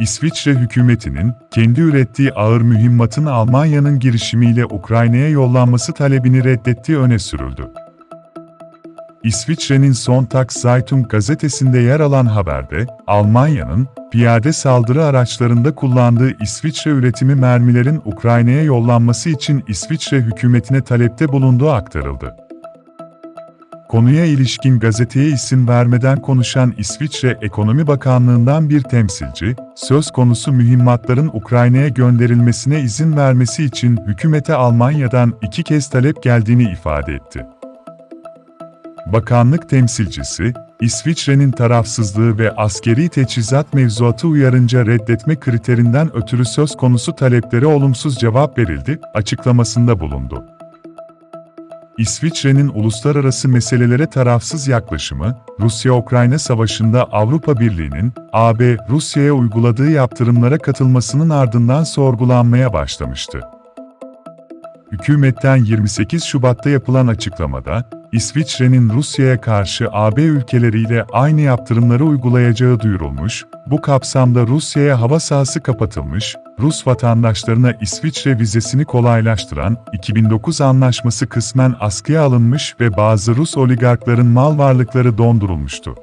İsviçre hükümetinin kendi ürettiği ağır mühimmatın Almanya'nın girişimiyle Ukrayna'ya yollanması talebini reddettiği öne sürüldü. İsviçre'nin Sonntag Zeitung gazetesinde yer alan haberde, Almanya'nın piyade saldırı araçlarında kullandığı İsviçre üretimi mermilerin Ukrayna'ya yollanması için İsviçre hükümetine talepte bulunduğu aktarıldı. Konuya ilişkin gazeteye isim vermeden konuşan İsviçre Ekonomi Bakanlığı'ndan bir temsilci, söz konusu mühimmatların Ukrayna'ya gönderilmesine izin vermesi için hükümete Almanya'dan iki kez talep geldiğini ifade etti. Bakanlık temsilcisi, İsviçre'nin tarafsızlığı ve askeri teçhizat mevzuatı uyarınca reddetme kriterinden ötürü söz konusu taleplere olumsuz cevap verildi, açıklamasında bulundu. İsviçre'nin uluslararası meselelere tarafsız yaklaşımı, Rusya-Ukrayna savaşında Avrupa Birliği'nin, AB, Rusya'ya uyguladığı yaptırımlara katılmasının ardından sorgulanmaya başlamıştı. Hükümetten 28 Şubat'ta yapılan açıklamada, İsviçre'nin Rusya'ya karşı AB ülkeleriyle aynı yaptırımları uygulayacağı duyurulmuş, bu kapsamda Rusya'ya hava sahası kapatılmış, Rus vatandaşlarına İsviçre vizesini kolaylaştıran 2009 anlaşması kısmen askıya alınmış ve bazı Rus oligarkların mal varlıkları dondurulmuştu.